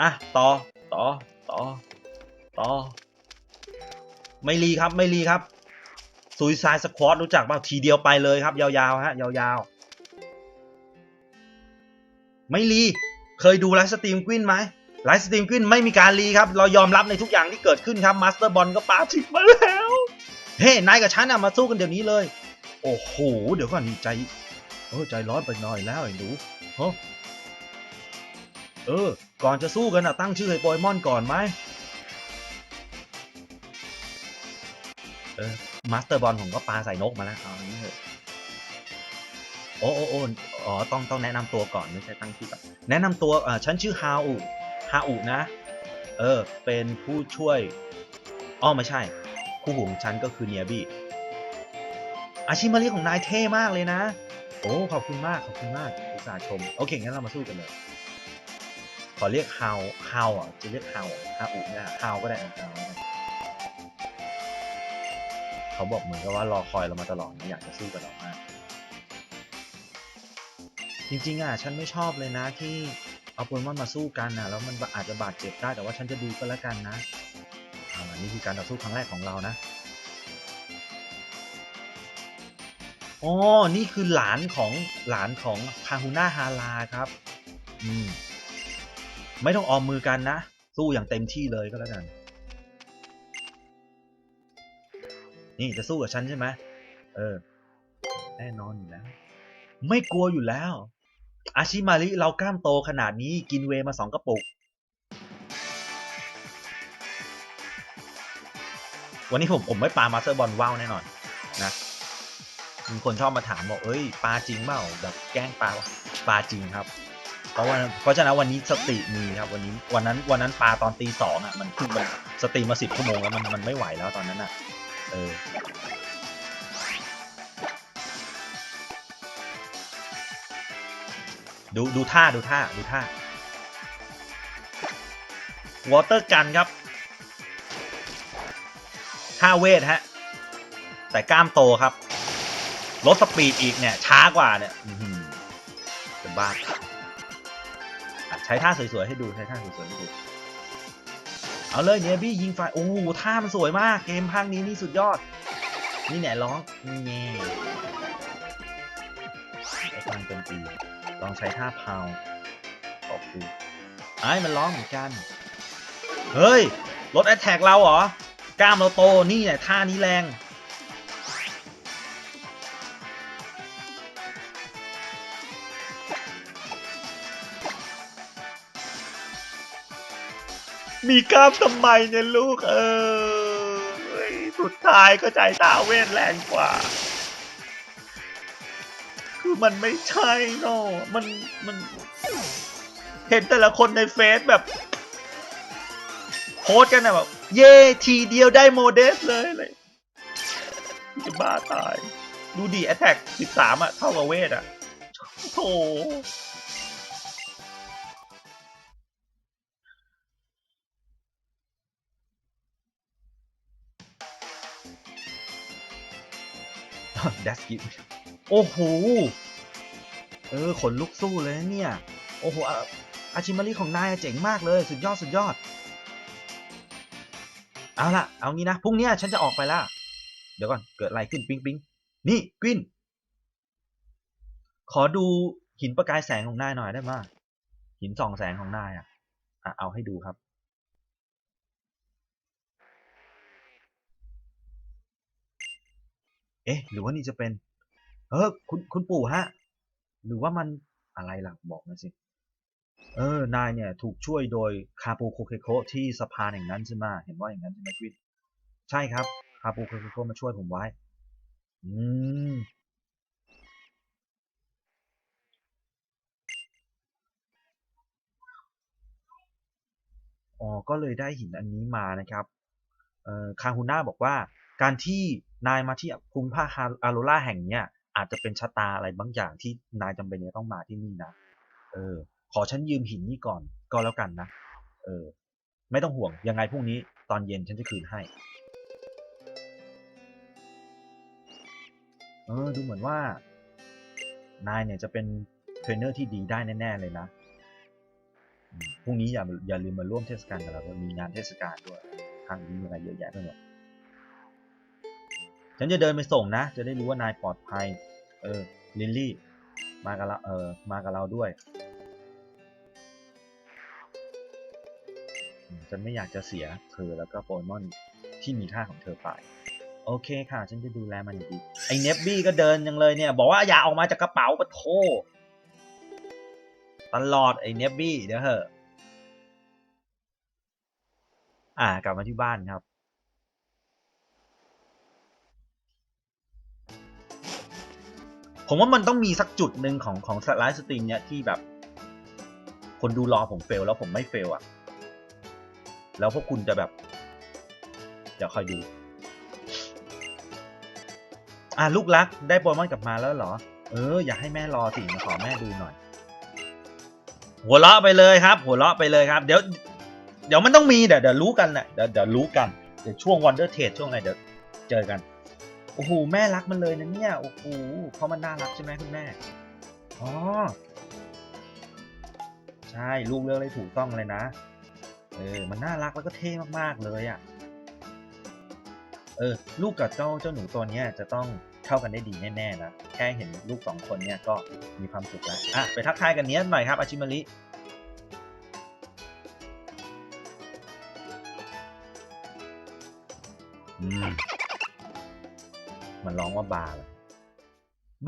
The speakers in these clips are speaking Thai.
อะต่อต่อต่อต่อไม่รีครับไม่รีครับซุยซายสควอตรู้จักเปล่าทีเดียวไปเลยครับ ยาวๆฮะยาวๆ ไม่รีเคยดูไลฟ์สตรีมกวินไหมไลฟ์สตรีมกวินไม่มีการรีครับ เรายอมรับในทุกอย่างที่เกิดขึ้นครับมาสเตอร์บอลก็ปาทิ้งมาแล้ว เฮ้ นายกับฉันอะมาสู้กันเดี๋ยวนี้เลย โอ้โห เดี๋ยวก่อนนี่ใจ เออใจร้อนไปหน่อยแล้วไอ้หนูเฮ้เออ ก่อนจะสู้กันอะตั้งชื่อให้โปเกมอนก่อนไหมเออมาสเตอร์บอลผมก็ปลาใส่นกมาแล้วเอาอย่างนี้เถอะโอ้โอ้โอ้อ๋อต้องต้องแนะนำตัวก่อนไม่ใช่ตั้งชื่อก่อนแนะนำตัวเอ่อฉันชื่อฮาอุฮาอุนะ เออ เป็นผู้ช่วยอ้อไม่ใช่ คู่หูของฉันก็คือเนียบี้อาชิมาริของนายเท่มากเลยนะ โอ้ขอบคุณมากขอบคุณมากอุตส่าห์ชม โอเคงั้นเรามาสู้กันเลย ขอเรียกฮาวฮาวอะจะเรียกฮาวฮาอุเนี่ยฮาวก็ได้ฮาวเขาบอกเหมือนกับว่ารอคอยเรามาตลอดนะอยากจะสู้กับเรามาก จริงๆอะฉันไม่ชอบเลยนะที่เอาโปเกมอนมาสู้กันนะแล้วมันอาจจะบาดเจ็บได้แต่ว่าฉันจะดูก็แล้วกันนะอ่านี่คือการต่อสู้ครั้งแรกของเรานะอ๋อนี่คือหลานของหลานของคาฮูน่าฮาราครับ อืม ไม่ต้องออมมือกันนะ สู้อย่างเต็มที่เลยก็แล้วกัน นี่จะสู้กับฉันใช่ไหมเออ แน่นอนอยู่แล้ว ไม่กลัวอยู่แล้ว อาชิมาริเรากล้ามโตขนาดนี้กินเวมาสองกระปุก วันนี้ผมผมไม่ปามาสเตอร์บอลว่าวแน่นอนนะมีคนชอบมาถามบอกเอ้ยปลาจริงเปล่าแบบแกล้งปลาปลาจริงครับ เพราะว่าเพราะฉะนั้นวันนี้สติมีครับวันนี้วันนั้นวันนั้นปลาตอนตีสองอะมันคือมันสตรีมาสิบชั่วโมงแล้วมันมันไม่ไหวแล้วตอนนั้นอะเออดูดูท่าดูท่าดูท่าวอเตอร์กันครับท่าเวทฮะแต่กล้ามโตครับลดสปีดอีกเนี่ยช้ากว่าเนี่ยเป็นบ้า ใช้ท่าสวยๆให้ดูใช้ท่าสวยๆให้ดูเอาเลยเนี่ยบี้ยิงไฟโอ้โหท่ามันสวยมากเกมภาคนี้นี่สุดยอด นี่แหน่ร้องแง่ไอ้การโจมตีลองใช้ท่าพาวขอบคุณไอ้มันร้องเหมือนกัน เฮ้ยลดแอตแทกเราเหรอกล้ามเราโตนี่แหละท่านี้แรง มีกล้ามทำไมเนี่ยลูกเออสุดท้ายก็ใจตาเวทแรงกว่า คือมันไม่ใช่เนาะมันมัน เห็นแต่ละคนในเฟซแบบโพสกันนะแบบ เย่ทีเดียวได้โมเดสเลยเลยจะบ้าตาย ดูดีแอตแทก13อะเท่ากับเวทอะโถ ดสกิโอ้โห เออ ขนลุกสู้เลยนะเนี่ย โอ้โห อาชิมาริของนายเจ๋งมากเลย สุดยอด สุดยอด เอาละเอางี้นะ พรุ่งนี้ฉันจะออกไปล้วเดี๋ยวก่อน เกิดอะไรขึ้นปิ๊งปิ๊งนี่กวิน ขอดูหินประกายแสงของนายหน่อยได้ไหมหินส่องแสงของนายอะ อะ เอาให้ดูครับ เอ๊ะ หรือว่านี่จะเป็น เออคุณคุณปู่ฮะ หรือว่ามันอะไรล่ะ บอกมาสิ เออ นายเนี่ย ถูกช่วยโดยคาปูโคเคโคะที่สะพานอย่งนั้นใช่ไหมเห็นว่าอย่างนั้นใช่ไหมกวินใช่ครับ คาปูโคเคโคะมาช่วยผมไว้ อืมอ๋อก็เลยได้หินอันนี้มานะครับเอ่อคาฮูน่าบอกว่า การที่นายมาที่ภูมิภาคอาโรล่าแห่งเนี้ยอาจจะเป็นชะตาอะไรบางอย่างที่นายจำเป็นจะต้องมาที่นี่นะ เออ ขอฉันยืมหินนี่ก่อนก็แล้วกันนะ เออ ไม่ต้องห่วง ยังไงพรุ่งนี้ตอนเย็นฉันจะคืนให้ เออ ดูเหมือนว่า นายเนี่ยจะเป็นเทรนเนอร์ที่ดีได้แน่ ๆ เลยนะ พรุ่งนี้อย่าอย่าลืมมาร่วมเทศกาลกับเรา มีงานเทศกาลด้วย ทางนี้มีอะไรเยอะแยะไปหมด ฉันจะเดินไปส่งนะ จะได้รู้ว่านายปลอดภัย เออ ลิลลี่ มากับเรา เออ มากับเราด้วย ฉันไม่อยากจะเสียเธอแล้วก็โปเกมอนที่มีค่าของเธอไป โอเคค่ะ ฉันจะดูแลมันดี ไอ้เนบบี้ก็เดินยังเลยเนี่ย บอกว่าอย่าออกมาจากกระเป๋าปะโทตลอดไอ้เนบบี้เดี๋ยวเหอะ อ่ากลับมาที่บ้านครับ ผมว่ามันต้องมีสักจุดหนึ่งของของไลฟ์สตรีมเนี่ยที่แบบ คนดูรอผมเฟลแล้วผมไม่เฟลอะแล้วพวกคุณจะแบบเดี๋ยวคอยดู อะลูกรักได้โปเกมอนกลับมาแล้วเหรอ เออ อยากให้แม่รอสิมาขอแม่ดูหน่อย หัวเราะไปเลยครับ หัวเราะไปเลยครับ เดี๋ยว เดี๋ยวมันต้องมีเดี๋ยวเดี๋ยวรู้กันแหละเดี๋ยวเดี๋ยวรู้กัน เดี๋ยวช่วงวันเดอร์เทช่วงอะไรเดี๋ยวเจอกัน โอ้โหแม่รักมันเลยนะเนี่ยโอ้โหเพราะมันน่ารักใช่ไหมคุณแม่อ๋อใช่ลูกเลือกได้ถูกต้องเลยนะเออมันน่ารักแล้วก็เท่มากๆเลยอะ่ะเออลูกกับเจ้าเจ้าหนูตัวเนี้ยจะต้องเข้ากันได้ดีแน่ๆนะแค่เห็นลูกสองคนเนี่ยก็มีความสุขแล้วอะไปทักทายกันเนี้ยหน่อยครับอาชิมาริอืม มันร้องว่าบาร์เหรอ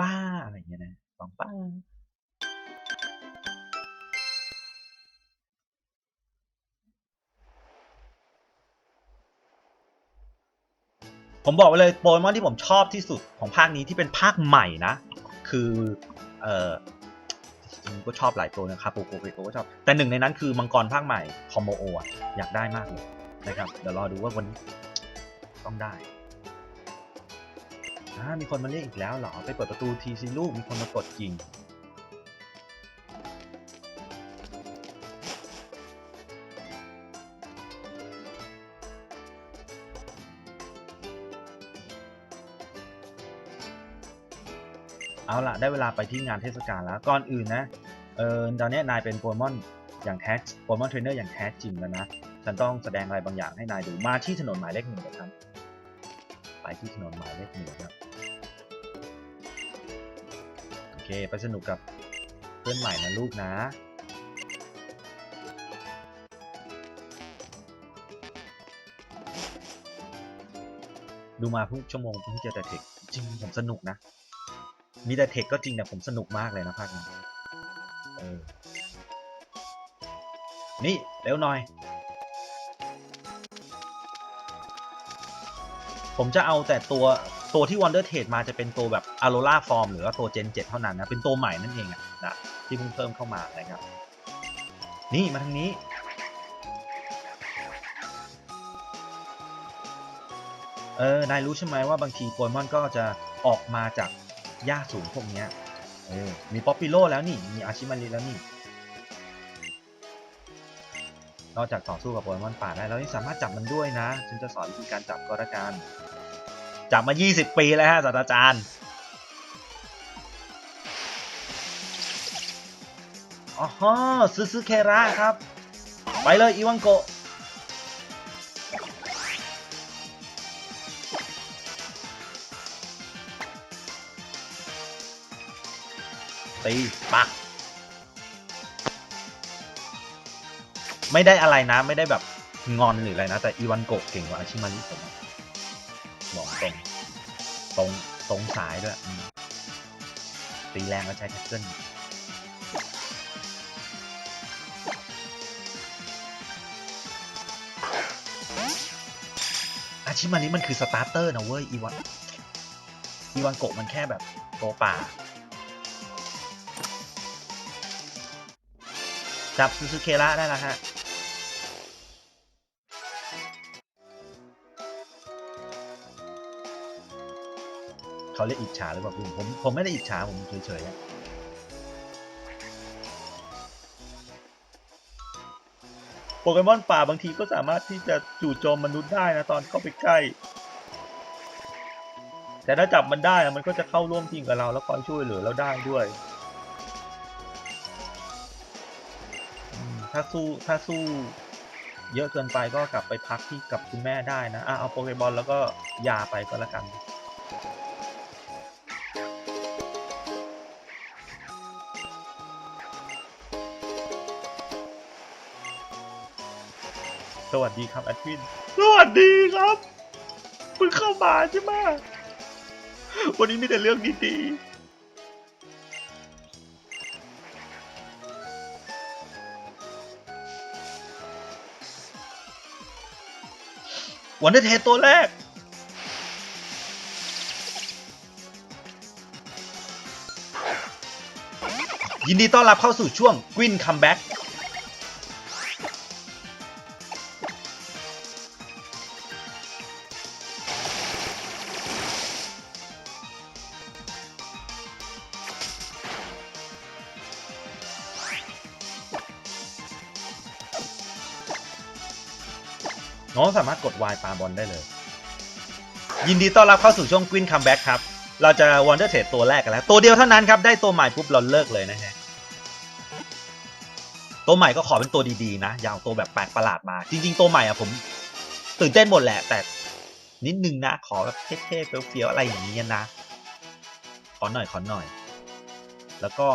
บ้าอะไรอย่างเงี้ยนะร้องบ้าผมบอกไปเลยโปเกมอนที่ผมชอบที่สุดของภาคนี้ที่เป็นภาคใหม่นะ คือเอ่อจริงๆก็ชอบหลายตัวนะครับโปโกเกโกก็ชอบ แต่หนึ่งในนั้นคือมังกรภาคใหม่คอมโมโอะอยากได้มากเลยนะครับ เดี๋ยวรอดูว่าวันนี้ต้องได้ อ่ามีคนมาเรียกอีกแล้วเหรอ ไปเปิดประตูทีสิลูก มีคนมากดกิ่ง เอาละได้เวลาไปที่งานเทศกาลแล้ว ก่อนอื่นนะ เออตอนนี้นายเป็นโปเกมอนอย่างแท้โปเกมอนเทรนเนอร์อย่างแท้จริงแล้วนะ ฉันต้องแสดงอะไรบางอย่างให้นายดู มาที่ถนนหมายเลขหนึ่งนะครับ ไปที่ถนนหมายเลขหนึ่งครับ เค ไปสนุกกับเพื่อนใหม่นะลูกนะดูมาเพิ่งชั่วโมงเพิ่งเจอแต่เทคจริงผมสนุกนะ มีแต่เทคก็จริงแต่ผมสนุกมากเลยนะภาคนี้เออนี่เร็วหน่อย ผมจะเอาแต่ตัว ตัวที่ Wonder Trade มาจะเป็นตัวแบบ Aurora Form หรือว่าตัว Gen 7 เท่านั้นนะ เป็นตัวใหม่นั่นเองอะนะที่เพิ่งเพิ่มเข้ามานะครับ นี่มาทางนี้ เออ นายรู้ใช่ไหมว่าบางทีโปเกมอนก็จะออกมาจากหญ้าสูงพวกเนี้ยเออ มีป๊อปปิโลแล้วนี่ มีอาชิมาริแล้วนี่นอกจากต่อสู้กับโปเกมอนป่าได้แล้วยังสามารถจับมันด้วยนะ ฉันจะสอนวิธีการจับก็แล้วกัน จับมา 20 ปีแล้วฮะศาสตราจารย์อ๋อฮะซึซึเคระครับ ไปเลยอีวังโกตีปักไม่ได้อะไรนะ ไม่ได้แบบงอนหรืออะไรนะ แต่อีวันโกะเก่งกว่าอาชิมาริผม สายด้วย ตีแรงแล้วใช้แท็กเกิลอาชิมาริมันคือสตาร์เตอร์นะเว้ย อีวันอีวันโกะมันแค่แบบโตป่า จับซูซูเคระได้แล้วฮะ เขาเรียกอิจฉาหรือเปล่าคุณผมผมไม่ได้อิจฉาผมเฉยๆโปเกมอนป่าบางทีก็สามารถที่จะจู่โจมมนุษย์ได้นะตอนเข้าไปใกล้ แต่ถ้าจับมันได้อะมันก็จะเข้าร่วมทีมกับเราแล้วคอยช่วยเหลือเราได้ด้วยถ้าถ้าสู้ถ้าสู้เยอะเกินไปก็กลับไปพักที่กับคุณแม่ได้นะอะเอาโปเกบอลแล้วก็ยาไปก็แล้วกัน สวัสดีครับแอดวิน สวัสดีครับเพิ่งเข้ามาใช่ไหมวันนี้มีแต่เรื่องดีๆวันเดอร์เทตัวแรกยินดีต้อนรับเข้าสู่ช่วงกวินคัมแบ็ก สามารถกด Y ปาบอลได้เลย ยินดีต้อนรับเข้าสู่ช่วงกวินคัมแบ็กครับ เราจะว o นเดอร์เทรดตัวแรกกันแล้ว ตัวเดียวเท่านั้นครับ ได้ตัวใหม่ปุ๊บเราเลิกเลยนะฮะ ตัวใหม่ก็ขอเป็นตัวดีๆนะ อย่าวตัวแบบแปลกประหลาดมา จริง ๆ ตัวใหม่อะผมตื่นเต้นหมดแหละ แต่นิดนึงนะ ขอแบบเท่ๆเฟี้ยวๆอะไรอย่างนี้นะ ขอหน่อยขอหน่อย แล้วก็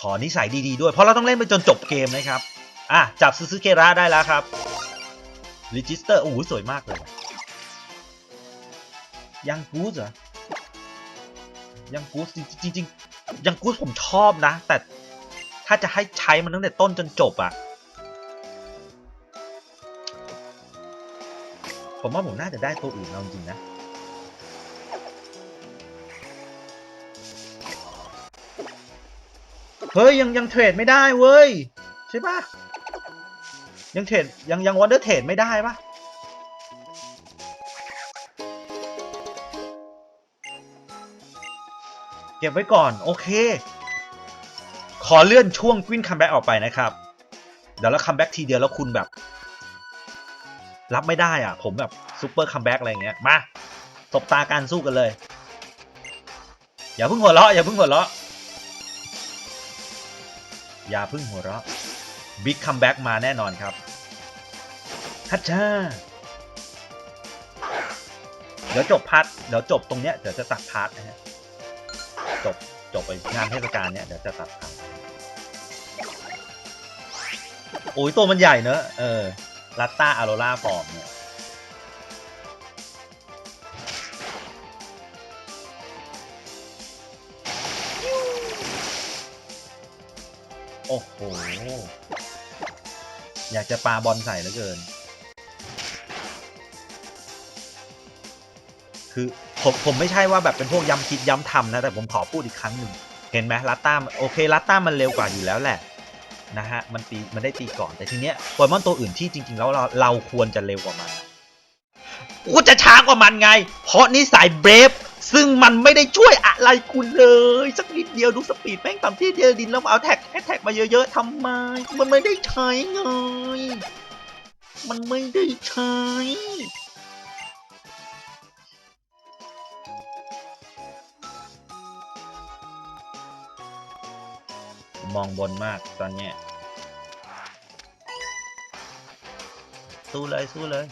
ขอนิสัยดีๆด้วย เพราะเราต้องเล่นไปจนจบเกมนะครับ อะจับซูซูเกระได้แล้วครับ รีจิสเตอร์โอ้โหสวยมากเลยยังกูสเหรอยังกูสจริงๆยังกูสผมชอบนะ แต่ถ้าจะให้ใช้มันตั้งแต่ต้นจนจบอะผมว่าผมน่าจะได้ตัวอื่นเอาจริงนะเฮ้ยยังยังเทรดไม่ได้เว้ย ใช่ปะ ยังเทรดยังยังวันเดอร์เทรดไม่ได้ปะเก็บไว้ก่อน โอเค ขอเลื่อนช่วงกวินคัมแบ็กออกไปนะครับ เดี๋ยวเราคัมแบ็กทีเดียวแล้วคุณแบบ รับไม่ได้อะ ผมแบบซูเปอร์คัมแบ็กอะไรเงี้ยมาตบตาการสู้กันเลย อย่าเพิ่งหัวเราะอย่าเพิ่งหัวเราะอย่าเพิ่งหัวเราะ บิ๊กคัมแบ็กมาแน่นอนครับฮัชชาเดี๋ยวจบพาร์ทเดี๋ยวจบตรงเนี้ยเดี๋ยวจะตัดพาร์ทนะฮะจบจบไปงานเทศกาลเนี้ยเดี๋ยวจะตัดพาร์ทโอ้ยตัวมันใหญ่เนอะเออลัตตาอโรล่าฟอร์มเนี่ยโอ้โห อยากจะปาบอลใส่เหลือเกิน คือผมผมไม่ใช่ว่าแบบเป็นพวกย้ำคิดย้ำทำนะ แต่ผมขอพูดอีกครั้งหนึ่ง เห็นไหมลัตต้าโอเคลัตต้ามันเร็วกว่าอยู่แล้วแหละนะฮะมันตีมันได้ตีก่อนแต่ทีเนี้ยโปเกมอนตัวอื่นที่จริง ๆ แล้วเราเราควรจะเร็วกว่ามันกูจะช้ากว่ามันไง เพราะนิสัยเบรฟ ซึ่งมันไม่ได้ช่วยอะไรคุณเลยสักนิดเดียวดูสปีดแม่งต่ำที่เดียวดินแล้วเอาแท็กแท็กมาเยอะๆทำไม มันไม่ได้ใช้ไง มันไม่ได้ใช้มองบนมากตอนเนี้ยสู้เลยสู้เลย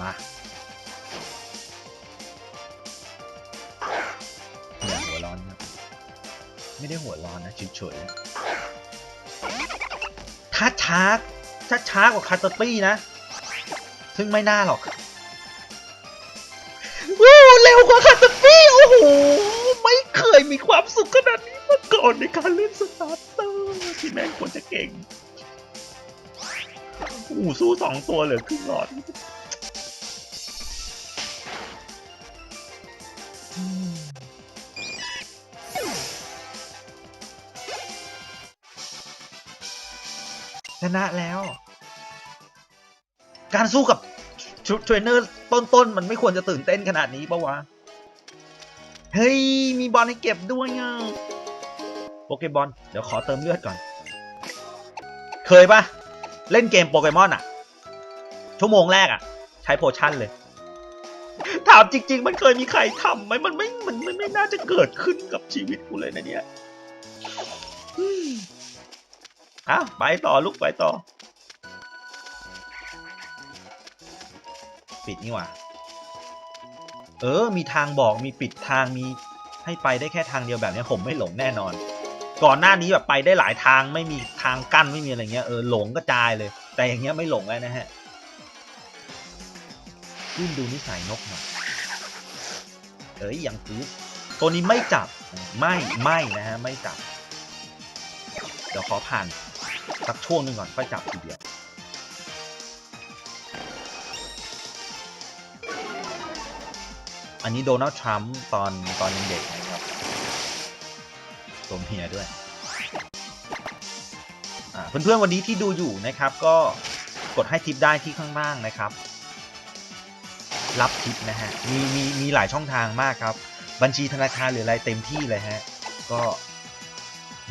มาอย่าหัวร้อนนะไม่ได้หัวร้อนนะเฉยๆถ้าช้าถ้าช้ากว่าคาตาปี้นะ ซึ่งไม่น่าหรอกโอ้เร็วกว่าคาตาปี้โอ้โห ไม่เคยมีความสุขขนาดนี้มาก่อนในการเล่นสตาร์เตอร์ที่แม่งควรจะเก่งโอ้สู้สองตัวเหลือครึ่งหลอด ชนะแล้ว การสู้กับชุดเทรนเนอร์ต้นๆมันไม่ควรจะตื่นเต้นขนาดนี้ปะวะ เฮ้ย มีบอลให้เก็บด้วยอะโปเกบอลเดี๋ยวขอเติมเลือดก่อน เคยปะเล่นเกมโปเกมอนอะชั่วโมงแรกอะใช้โพชั่นเลย ถามจริง ๆ มันเคยมีใครทำไหมมันไม่มันไม่น่าจะเกิดขึ้นกับชีวิตกูเลยนะเนี่ย อะไปต่อลูกไปต่อ ปิดนี่หว่าเออ มีทางบอกมีปิดทางมีให้ไปได้แค่ทางเดียวแบบนี้ผมไม่หลงแน่นอน ก่อนหน้านี้แบบไปได้หลายทางไม่มีทางกั้นไม่มีอะไรเงี้ยเออหลงกระจายเลย แต่อย่างเงี้ยไม่หลงแล้วนะฮะยื่นดูนิสัยนกหน่อยเอ้ยยังคือตัวนี้ไม่จับไม่ไม่นะฮะไม่จับ เดี๋ยวขอผ่าน สักช่วงหนึ่งก่อนค่อยจับทีเดียวอันนี้โดนัลด์ทรัมป์ตอนตอนยังเด็กนะครับตัวเมียด้วยอ่าเพื่อนๆวันนี้ที่ดูอยู่นะครับ ก็กดให้ทิปได้ที่ข้างล่างนะครับ รับทิปนะฮะมีมีมีหลายช่องทางมากครับ บัญชีธนาคารหรืออะไรเต็มที่เลยฮะ ก็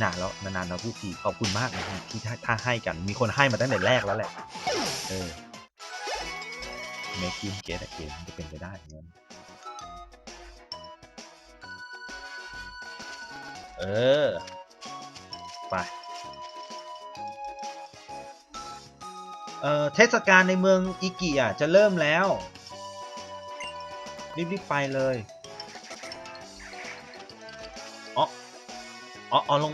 นานแล้วนานๆเราพูดทีขอบคุณมากนะฮะที่ถ้าให้กันมีคนให้มาตั้งแต่แรกแล้วแหละ เออ make him get again จะเป็นไปได้เงี้ยเออ ไป เอ่อ เทศกาลในเมืองอิกิอะ จะเริ่มแล้ว รีบๆไปเลยอ๋ออ๋อลง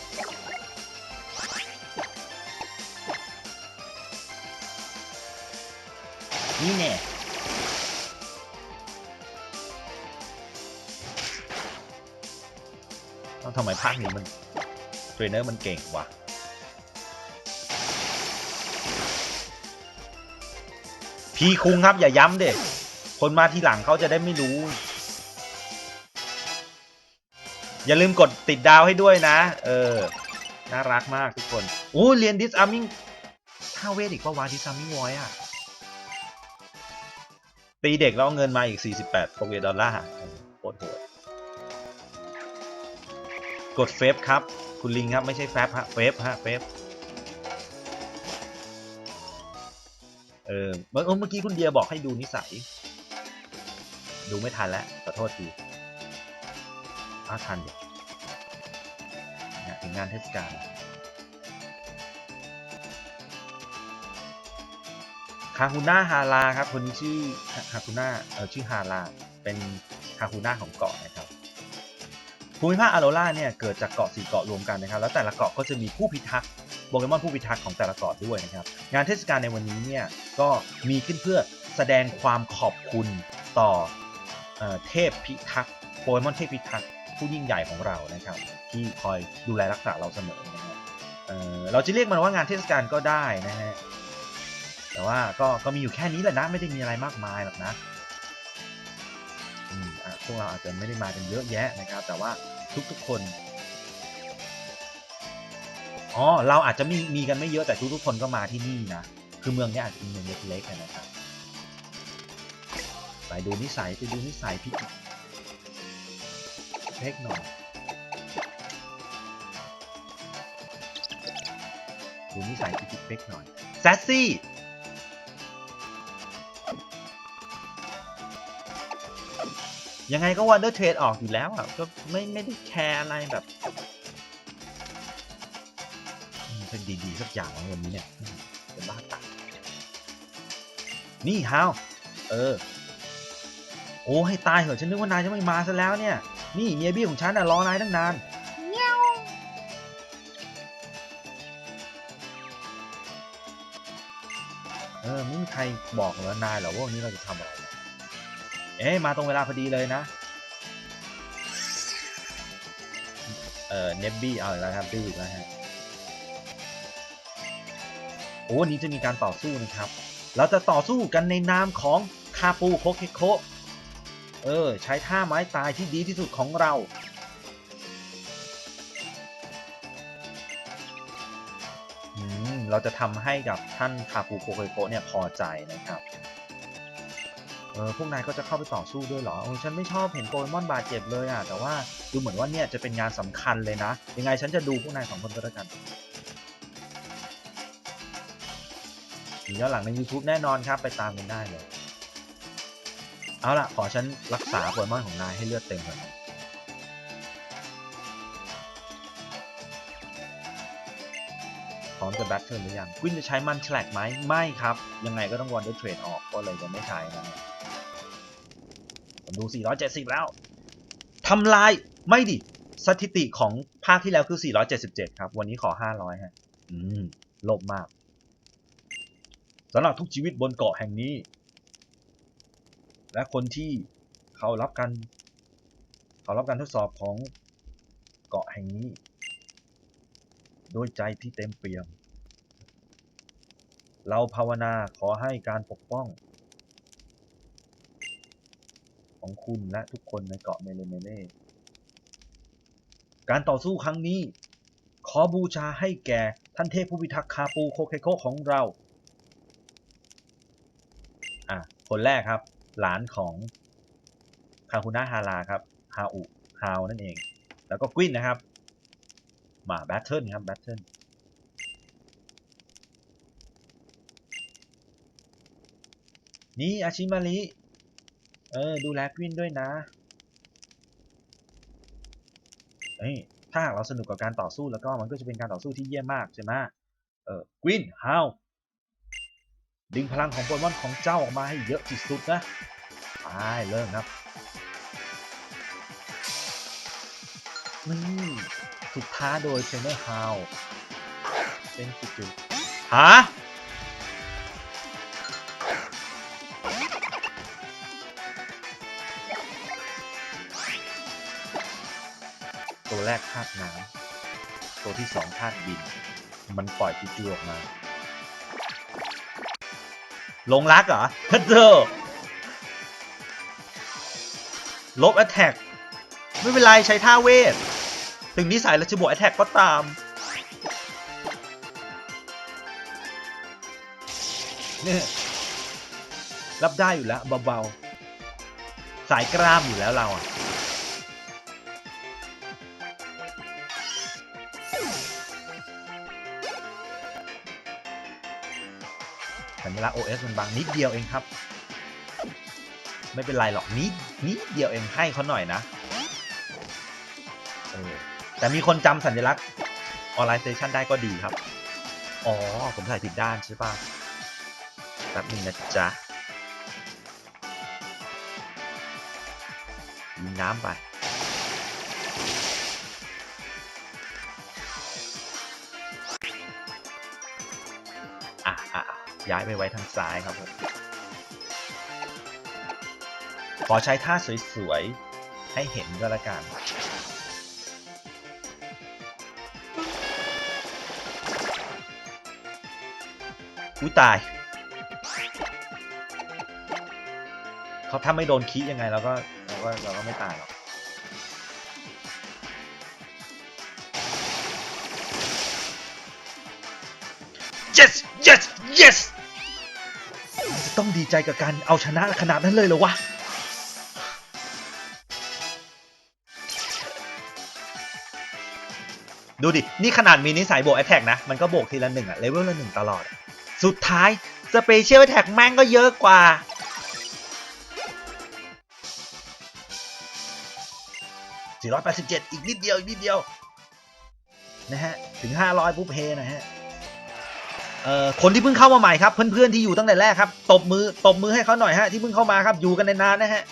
นี่แน่ต้องทำไมภาคนี้มัน เทรนเนอร์มันเก่งวะพีคุงครับ อย่าย้ำเด็กคนมาทีหลังเขาจะได้ไม่รู้ อย่าลืมกดติดดาวให้ด้วยนะ เออ น่ารักมากทุกคน โอ้เรียนดิสอาร์มิงท่าเวทอีกปะวะดิสอาร์มิงวอยอะ ตีเด็กแล้วเอาเงินมาอีก 48โปเวดอลลาร์โคตรโหดกดเฟฟครับ คุณลิงครับ ไม่ใช่แฟบฮะเฟฟฮะเฟฟเออเมื่อกี้คุณเดียบอกให้ดูนิสัย ดูไม่ทันแล้วขอโทษทีอ้าทันเด็กถึงงานเทศกาล คาฮูน่าฮาราครับคนนี้ชื่อคาฮูน่าเออชื่อฮาราเป็นคาฮูน่าของเกาะนะครับภูมิภาคอาโรล่าเนี่ยเกิดจากเกาะสี่เกาะรวมกันนะครับ แล้วแต่ละเกาะก็จะมีผู้พิทักษ์โปเกมอนผู้พิทักษ์ของแต่ละเกาะด้วยนะครับ งานเทศกาลในวันนี้เนี่ยก็มีขึ้นเพื่อแสดงความขอบคุณต่อเออเทพพิทักษ์โปเกมอนเทพพิทักษ์ผู้ยิ่งใหญ่ของเรานะครับ ที่คอยดูแลรักษาเราเสมอนะครับเออเราจะเรียกมันว่างานเทศกาลก็ได้นะฮะ แต่ว่าก็ก็มีอยู่แค่นี้แหละนะไม่ได้มีอะไรมากมายหรอกนะอืมอะพวกเราอาจจะไม่ได้มากันเยอะแยะนะครับ แต่ว่าทุกๆคนอ๋อเราอาจจะมีมีกันไม่เยอะแต่ทุกๆคนก็มาที่นี่นะคือเมืองนี้อาจจะเป็นเมืองเล็กๆนะครับไปดูนิสัยไปดูนิสัยพี่เล็กหน่อยดูนิสัยพี่เล็กหน่อยแซซี่ ยังไงก็วันเดอร์เทรดออกอยู่แล้วอะก็ไม่ไม่ได้แคร์อะไรแบบเป็นดีๆสักอย่างวันนี้เนี่ยเป็นบ้าตายนี่ฮาวเออ โอ้ให้ตายเหอะฉันนึกว่านายจะไม่มาซะแล้วเนี่ย นี่เมียบี้ของฉันน่ะรอนายตั้งนานเออไม่มีใครบอกเหรอนายหรอว่าวันนี้เราจะทำอะไร เนี่ยเอ๊ะมาตรงเวลาพอดีเลยนะ เอ่อเนบบี้เอาอีกแล้วครับดื้ออีกแล้วฮะโอ้วันนี้จะมีการต่อสู้นะครับ เราจะต่อสู้กันในนามของคาปูโคเคโคเออ ใช้ท่าไม้ตายที่ดีที่สุดของเราอืมเราจะทำให้กับท่านคาปูโคเคโกะเนี่ยพอใจนะครับ ออพวกนายก็จะเข้าไปต่อสู้ด้วยเหรอเออฉันไม่ชอบเห็นโปเกมอนบาดเจ็บเลยอะ แต่ว่าดูเหมือนว่าเนี่ยจะเป็นงานสำคัญเลยนะ ยังไงฉันจะดูพวกนายสองคนก็แล้วกันมีย้อนหลังใน YouTube แน่นอนครับ ไปตามกันได้เลย เอาล่ะ ขอฉันรักษาโปเกมอนของนายให้เลือดเต็มก่อนพร้อมจะแบทเทิลหรือยังวินจะใช้มันแฉลกไหม ไม่ครับ ยังไงก็ต้องวันเดอร์เทรดออก ก็เลยจะไม่ใช้นะเนี่ย ผมดู 470 แล้วทำลายไม่ดิ สถิติของภาคที่แล้วคือ 477 ครับ วันนี้ขอ 500 ฮะ อืมลบมากสำหรับทุกชีวิตบนเกาะแห่งนี้ และคนที่เขารับการเขารับการทดสอบของเกาะแห่งนี้โดยใจที่เต็มเปี่ยม เราภาวนาขอให้การปกป้อง ของคุณและทุกคนในเกาะเมเลเมเล่การต่อสู้ครั้งนี้ ขอบูชาให้แก่ท่านเทพผู้พิทักษ์คาปูโคเคโกะของเราอะคนแรกครับ หลานของคาคุนะฮาราครับฮาอุฮาวนั่นเอง แล้วก็กวินนะครับ มาแบทเทิลครับแบทเทิลนี่อาชิมาริ เออ ดูแลกวินด้วยนะเฮ้ยถ้าหากเราสนุกกับการต่อสู้แล้วก็มันก็จะเป็นการต่อสู้ที่เยี่ยมมากใช่ไหมเออกวินฮาวดึงพลังของโปเกมอนของเจ้าออกมาให้เยอะที่สุดนะไปเริ่มครับนี่ถูกท้าโดยเทรนเนอร์ฮาวเป็นจุดๆฮะ ตัวแรกธาตุน้ำตัวที่สองธาตุดิน มันปล่อยปิจูออกมา ลงรักเหรอฮัตเตอร์ลบแอ t แทกไม่เป็นไรใช้ท่าเวท ถึงนิสัยเราจะบวกแอ t แทกก็ตาม เนี่ยรับได้อยู่แล้วเบาๆ สายกล้ามอยู่แล้วเราอะ ญลักษณ์ OS มันบางนิดเดียวเองครับ ไม่เป็นไรหรอกนิดนิดเดียวเองให้เขาหน่อยนะเออแต่มีคนจำสัญลักษณ์ออนไลน์สเตชันได้ก็ดีครับ อ๋อ ผมใส่ผิดด้านใช่ปะแป๊บนึงนะจ๊ะยิงน้ำไป ย้ายไปไว้ทางซ้ายครับผมขอใช้ท่าสวยๆ ให้เห็นก็แล้วกันอุ้ยตาย เขาถ้าไม่โดนคียังไงเราก็เราก็เราก็ไม่ตายหรอก ดีใจกับการเอาชนะขนาดนั้นเลยเหรอวะ ดูดิ นี่ขนาดมีนิสัยโบวกแอ t แทกนะ มันก็โบกทีละหนึ่งอะเลเวลละหนึ่งตลอด สุดท้ายสเปเชียลแท็กแม่งก็เยอะกว่า 487 อีกนิดเดียว อีกนิดเดียว นะฮะ ถึง 500 ปุ๊บเฮนะฮะ เอ่อคนที่เพิ่งเข้ามาใหม่ครับเพื่อนๆที่อยู่ตั้งแต่แรกครับตบมือตบมือให้เขาหน่อยฮะที่เพิ่งเข้ามาครับอยู่กันนานๆนะฮะ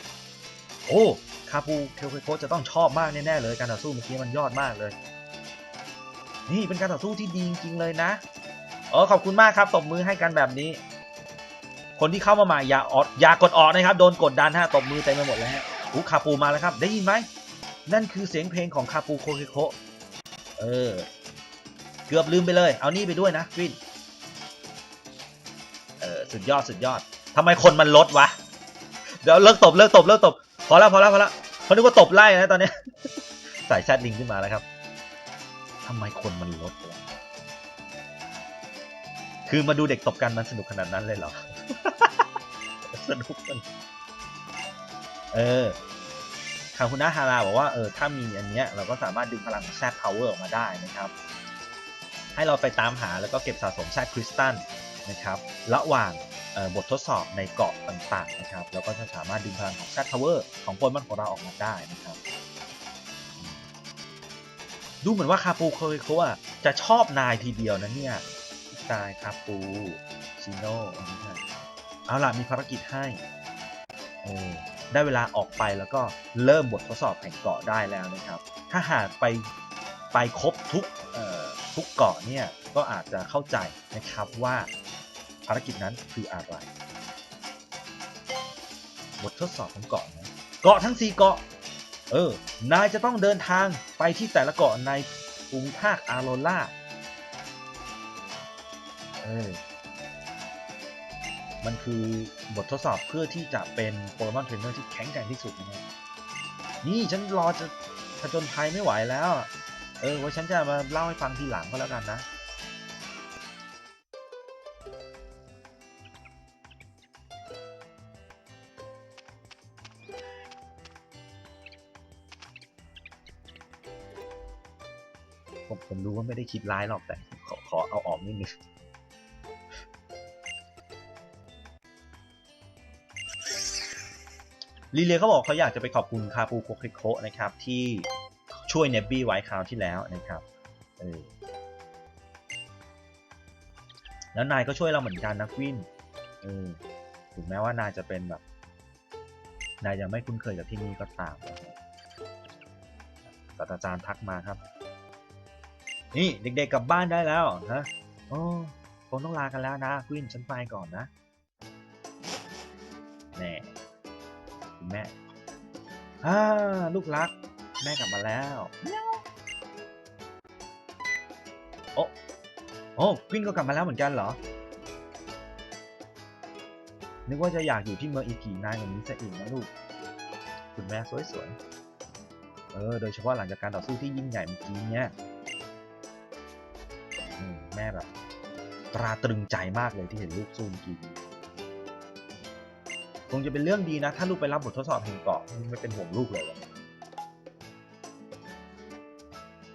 โอ้คาปูเคลเคโคจะต้องชอบมากแน่ๆเลยการต่อสู้เมื่อกี้มันยอดมากเลย นี่เป็นการต่อสู้ที่ดีจริงๆเลยนะเออขอบคุณมากครับตบมือให้กันแบบนี้ คนที่เข้ามาใหม่อย่าออดอย่ากดออกนะครับโดนกดดันฮะตบมือเต็มไปหมดแล้วฮะอู้คาปูมาแล้วครับ ได้ยินไหมนั่นคือเสียงเพลงของคาปูโคเคโคะเออเกือบลืมไปเลย เอานี่ไปด้วยนะวินเออ สุดยอดสุดยอดทำไมคนมันลดวะ เดี๋ยวเลิกตบเลิกตบเลิกตบ พอแล้วพอแล้วพอแล้วเขานึกว่าตบไล่นะตอนนี้ยใส่แชทลิงขึ้นมาแล้วครับทำไมคนมันลดวะคือมาดูเด็กตบกันมันสนุกขนาดนั้นเลยเหรอ สนุกันเออคาคุณนาฮาราบอกว่าเออถ้ามีอันเนี้ยเราก็สามารถดึงพลังของแซดพาวเวอร์ออกมาได้นะครับ ให้เราไปตามหาแล้วก็เก็บสะสมแซดคริสตัล นะครับระหว่างบททดสอบในเกาะต่างๆนะครับ แล้วก็จะสามารถดึงพลังของแซดพาวเวอร์ของโปเกมอนของเราออกมาได้นะครับ ดูเหมือนว่าคาปูเคยเขาอะจะชอบนายทีเดียวนะเนี่ยนายคาปูชิโน่อันะเอาล่ะมีภารกิจให้ได้เวลาออกไปแล้วก็เริ่มบททดสอบแห่งเกาะได้แล้วนะครับ ถ้าหากไปไปครบทุกทุกเกาะเนี่ยก็อาจจะเข้าใจนะครับว่า ภารกิจนั้นคืออะไร บททดสอบของเกาะนะเกาะทั้ง 4 เกาะ เออ นายจะต้องเดินทางไปที่แต่ละเกาะในภูมิภาคอาโรล่า เออ มันคือบททดสอบเพื่อที่จะเป็นโปเกมอนเทรนเนอร์ที่แข็งแกร่งที่สุดนะนี่ฉันรอจะผจญภัยไม่ไหวแล้ว เออ ไว้ฉันจะมาเล่าให้ฟังทีหลังก็แล้วกันนะ ผมรู้ว่าไม่ได้คิดร้ายหรอกแต่ขอขอเอาออกนิดนึงลีเลียเขาบอกเขาอยากจะไปขอบคุณคาปูโคเคโคะนะครับที่ช่วยเนบบี้ไว้คราวที่แล้วนะครับเออแล้วนายก็ช่วยเราเหมือนกันนะวินเออถึงแม้ว่านายจะเป็นแบบ นายยังไม่คุ้นเคยกับที่นี่ก็ตามศาสตราจารย์ทักมาครับ นี่เด็กๆกลับบ้านได้แล้วนะโอ้คงต้องลากันแล้วนะควินฉันไปก่อนนะแน่คุณแม่ฮ่าลูกรัก แม่กลับมาแล้วโอ้โอ้ควินก็กลับมาแล้วเหมือนกันเหรอนึกว่าจะอยากอยู่ที่เมืองอีกี่นานอย่างนี้ซะอีกนะลูก คุณแม่สวยๆ เออ โดยเฉพาะหลังจากการต่อสู้ที่ยิ่งใหญ่เมื่อกี้เนี้ย แม่แบบตราตรึงใจมากเลยที่เห็นลูกสู้เมื่อกี้นี้คงจะเป็นเรื่องดีนะ ถ้าลูกไปรับบททดสอบแห่งเกาะไม่เป็นห่วงลูกเลย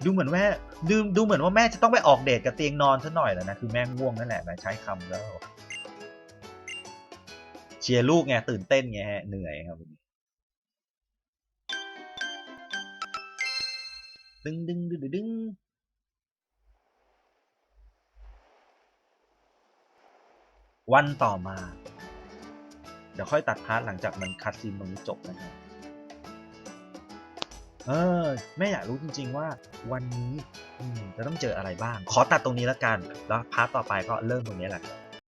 ดูเหมือนแม่ดูดูเหมือนว่าแม่จะต้องไปออกเดทกับเตียงนอนซะหน่อยแล้วนะคือแม่ง่วงนั่นแหละนะใช้คำแล้ว เชียร์ลูกไงตื่นเต้นไงฮะเหนื่อยครับดึงดึงดึงดึงดึง วันต่อมา เดี๋ยวค่อยตัดพาร์ทหลังจากมันคัดซีนตรงนี้จบนะครับเออแม่อยากรู้จริง ๆ ว่าวันนี้จะต้องเจออะไรบ้าง ขอตัดตรงนี้แล้วกัน แล้วพาร์ทต่อไปก็เริ่มตรงนี้แหละ